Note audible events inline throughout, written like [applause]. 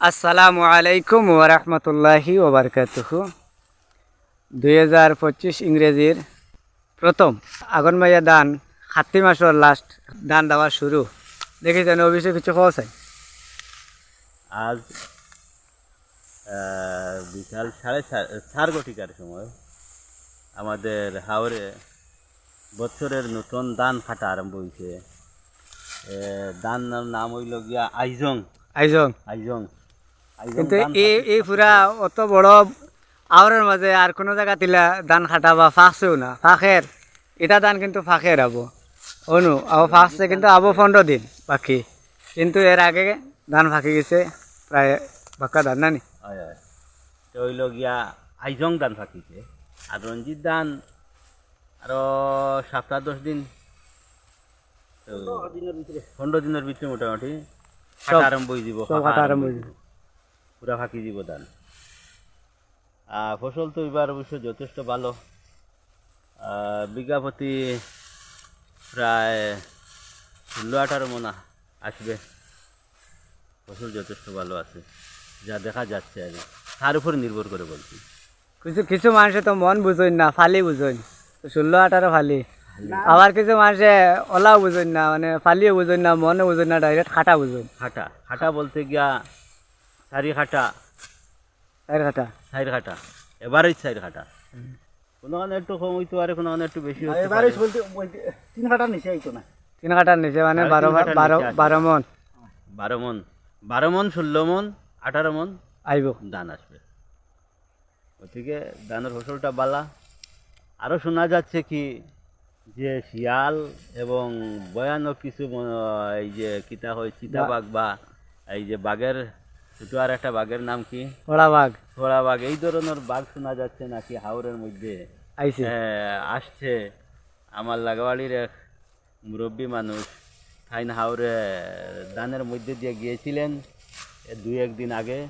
আসসালামু আলাইকুম ওরহমতুল্লাহি ওবরকাতুহু দুই হাজার পঁচিশ ইংরেজির প্রথম আগন মাইয়া দান সাতটি মাসের লাস্ট দান দেওয়া শুরু। দেখি দেখিছেন অফিসে কিছু খোঁজ চাই আজ বিকাল সাড়ে চার ঘটিকার সময় আমাদের হাওড়ে বছরের নতুন দান ফাটা আরম্ভ হয়েছে দান নাম হইল গিয়া আইজং। আইজং। আইজং। কিন্তু এই এই পুরা অত বড় আওরের মাঝে আর কোনো জায়গা তিলা দান খাটা বা ফাঁকছেও না। ফাঁকের এটা ধান কিন্তু ফাঁকের আবো। অনু আবো ফাঁকছে কিন্তু আবো পনেরো দিন বাকি। কিন্তু এর আগে ধান ফাঁকি গেছে প্রায় বাক্কা ধান নানি হয় হয়। হইল গিয়া আইজং ধান ফাঁকিছে। আর রঞ্জিত ধান আরও সপ্তাহ দশ দিন। তো পনেরো দিনের ভিতরে। মোটামুটি আরম্ভ হয়ে যাব সব আরম্ভ হয়ে যাবে। পুরা ফাঁকি দিব ধান। আর ফসল তো এবার অবশ্য যথেষ্ট ভালো। আহ, বিঘা প্রতি প্রায় ষোলো আঠারো মনা আসবে। ফসল যথেষ্ট ভালো আছে যা দেখা যাচ্ছে আর। তার উপর নির্ভর করে বলছি। কিছু কিছু মানুষে তো মন বুঝইন না ফালি বুঝইন ষোলো আঠারো ফালি। আবার কিছু মানুষে ওলাও বুঝইন না মানে ফালিও বুঝইন না মনে বুঝইন না ডাইরেক্ট খাটা বুঝইন খাটা। খাটা বলতে গিয়া একটু কম হইতে পারে। একটু বেশি তিন নিচে না। তিন নিচে মানে বারো বারো বারো মন। বারো মন। বারো মন ষোলো মন আঠারো মন। আইব ধান আসবে। গতিকে ধানের ফসলটা বালা। আরও শোনা যাচ্ছে কি যে শিয়াল এবং ভয়ানক কিছু এই যে কিতা হয় চিতাবাঘ বা এই যে বাঘের ছোটো আর একটা বাঘের নাম কি? ওড়া বাঘ। থোড়া বাঘ। এই ধরনের বাঘ শোনা যাচ্ছে নাকি হাওরের মধ্যে? আইছে। হ্যাঁ, আসছে। আমার লাগাবাড়ির এক মুরব্বী মানুষ থাইন হাওরে দানের মধ্যে দিয়ে গিয়েছিলেন দুই একদিন আগে।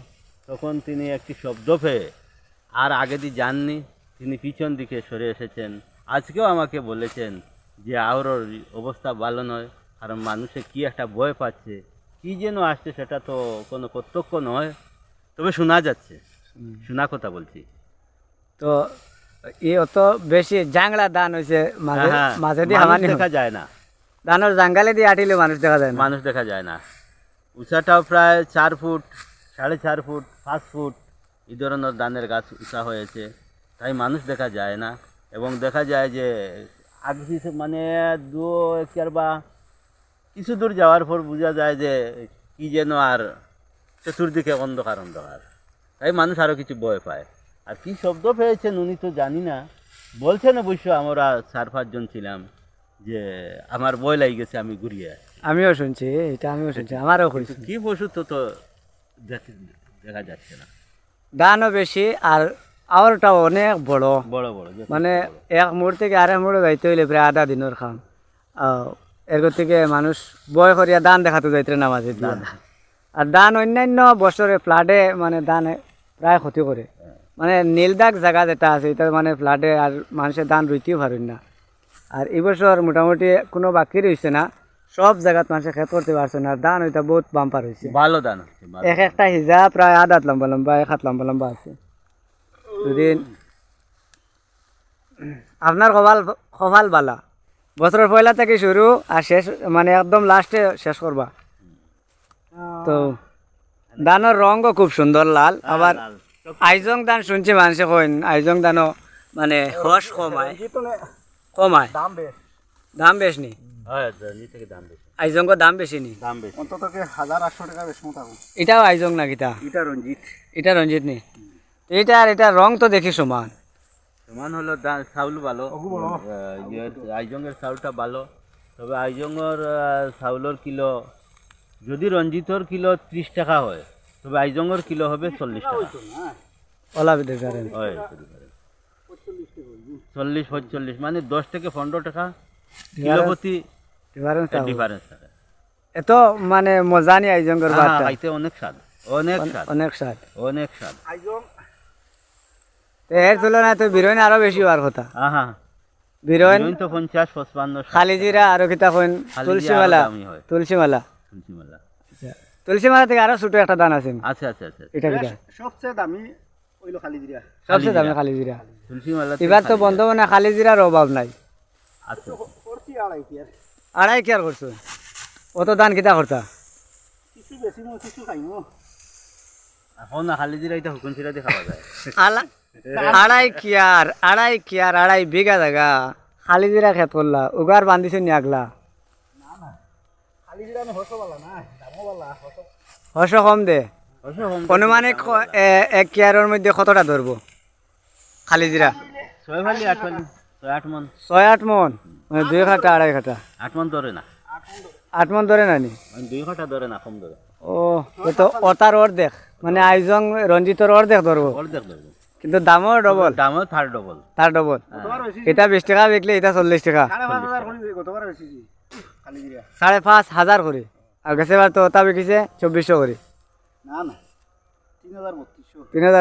তখন তিনি একটি শব্দ পেয়ে আর আগে দিয়ে যাননি তিনি পিছন দিকে সরে এসেছেন। আজকেও আমাকে বলেছেন যে আওরর অবস্থা ভালো নয় কারণ মানুষে কি একটা ভয় পাচ্ছে। কি যেন আসছে সেটা তো কোনো প্রত্যক্ষ নয় তবে শোনা যাচ্ছে। শোনা কথা বলছি। তো এ অত বেশি জাংলা দান হয়েছে মাঝে হ্যাঁ, মাঝে দিয়ে হামানি দেখা যায় না। ধানের জাঙ্গালে দিয়ে আটিলে মানুষ দেখা যায় না। মানুষ দেখা যায় না। উঁচাটাও প্রায় চার ফুট সাড়ে চার ফুট পাঁচ ফুট এই ধরনের ধানের গাছ উঁচা হয়েছে। তাই মানুষ দেখা যায় না। এবং দেখা যায় যে আগে মানে দু একর বা কিছু দূর যাওয়ার পর বোঝা যায় যে কি যেন আর চতুর্দিকে অন্ধকার অন্ধকার। তাই মানুষ আরও কিছু ভয় পায়। আর কি শব্দ পেয়েছেন উনি তো জানি না। বলছেন অবশ্য আমরা চার পাঁচজন ছিলাম যে আমার ভয় লাগে গেছে আমি ঘুরিয়ে আমিও শুনছি এটা আমিও শুনছি আমারও শুনছি কি পশু তো তো দেখা যাচ্ছে না। দানও বেশি আর আওয়ারটাও অনেক বড়। বড় বড় মানে এক মোড় থেকে আরেক মোড়ে যাইতে হইলে প্রায় আধা দিনের খাম। আহ, এর থেকে মানুষ বয় করিয়া দান দেখাতে যাইতে না মাঝে দিয়ে আর দান অন্যান্য বছরে ফ্লাডে মানে দান প্রায় ক্ষতি করে। মানে নীলদাগ জায়গা যেটা আছে এটা মানে ফ্লাডে আর মানুষের দান রইতেও পারেন না। আর এই বছর মোটামুটি কোনো বাকি রয়েছে না সব জায়গাত মানুষে খেত করতে পারছে না আর দান ওইটা বহুত বাম্পার হয়েছে ভালো দান এক একটা হিজা প্রায় আধ হাত লম্বা লম্বা এক হাত লম্বা লম্বা আছে। যদি আপনার কপাল কপাল বালা? বছরের পয়লা থেকে শুরু আর শেষ মানে একদম লাস্টে শেষ করবা। তো দানের রঙও খুব সুন্দর লাল। আবার আইজং দান শুনছি মানুষে কইন আইজং দানও মানে হস কমায়। কমায়। দাম বেশ। দাম বেশ নি? হয় নি থেকে দাম বেশি। আইজঙ্গ দাম বেশি নি? দাম বেশি। অন্তত হাজার আটশো টাকা বেশ এটাও আইজং না এটা রঞ্জিত। এটা রঞ্জিত নি? এটা আর এটা রং তো দেখি সমান। সমান হলো চাউল ভালো ইয়ে, আইজংয়ের চাউলটা ভালো তবে আইজংয়ের আহ, চাউলের কিলো যদি রঞ্জিতর কিলো ত্রিশ টাকা হয় তবে আইজংয়ের কিলো হবে চল্লিশ টাকা চল্লিশ পঁয়তাল্লিশ মানে দশ থেকে পনেরো টাকা কিলো প্রতি ডিফারেন্স থাকে। এত মানে মজা নি আইজঙ্গর খাইতে অনেক স্বাদ অনেক স্বাদ। অনেক স্বাদ। অনেক স্বাদ। আইজং তো এর তুলনায় তো বিরোইন আরও বেশি হওয়ার কথা। আহা। বিরোইন তো পঞ্চাশ পঁচপান্ন ষাট। খালি আরও কিতা কইন খালি তুলসী জিরা আরও মালা তুলসী মালা শুনছি মেলা তো তুলসী মালা থেকে আরও ছোট একটা দান আছে। আচ্ছা আচ্ছা আচ্ছা এটা কিটা সবচেয়ে দামি ওইলো খালি দিরা সবচেয়ে দামি খালি জিরা তুলসী মালা এবার তো বন্ধ মানে খালি জিরার অভাব নাই। আচ্ছা আড়াই কি আর। আড়াই কি করছ? অত দান কিতা করতা? কিছু বেশি মো কিছু খাইমো। এখন না খালি দিরা এটা খাওয়া যায়। আলা [laughs] আড়াই কিয়ার আড়াই কিয়ার আড়াই বিঘা জায়গা। খালি জিরা খেত করলা উগার বান্ধিছে নি আগলা হসো না কম দে অনুমানিক এক কিয়ারের মধ্যে কতটা ধরবো? খালি জিরা। ছয় আট মন। মন? দুই খাটা আড়াই খাটা। আট মন ধরে না। আট মন ধরে নানি মানে দুই ঘণ্টা ধরে না কম ধরে। ও তো অতার অর্ধেক। মানে আইজং রঞ্জিতর অর্ধেক ধরবো। অর্ধেক ধরবে। কিন্তু দামও ডবল দামও থার্ড ডবল তার ডবল এটা বিশ টাকা বিকলে এটা চল্লিশ টাকা। সাড়ে পাঁচ হাজার করে আর গেছে বার তো ওটা বিকিছে চব্বিশশো করে। না না। তিন হাজার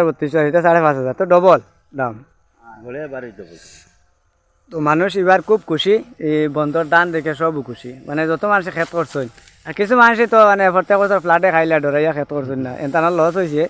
বত্রিশশো। তিন এটা সাড়ে পাঁচ হাজার। তো ডবল দাম। ডবল তো মানুষ এবার খুব খুশি এই বন্ধর দান দেখে সব খুশি। মানে যত মানুষে খেত করছেন আর কিছু মানুষই তো মানে প্রত্যেক বছর ফ্লাটে খাইলা ডরাইয়া খেত করছেন না। এনতানা লস হয়েছে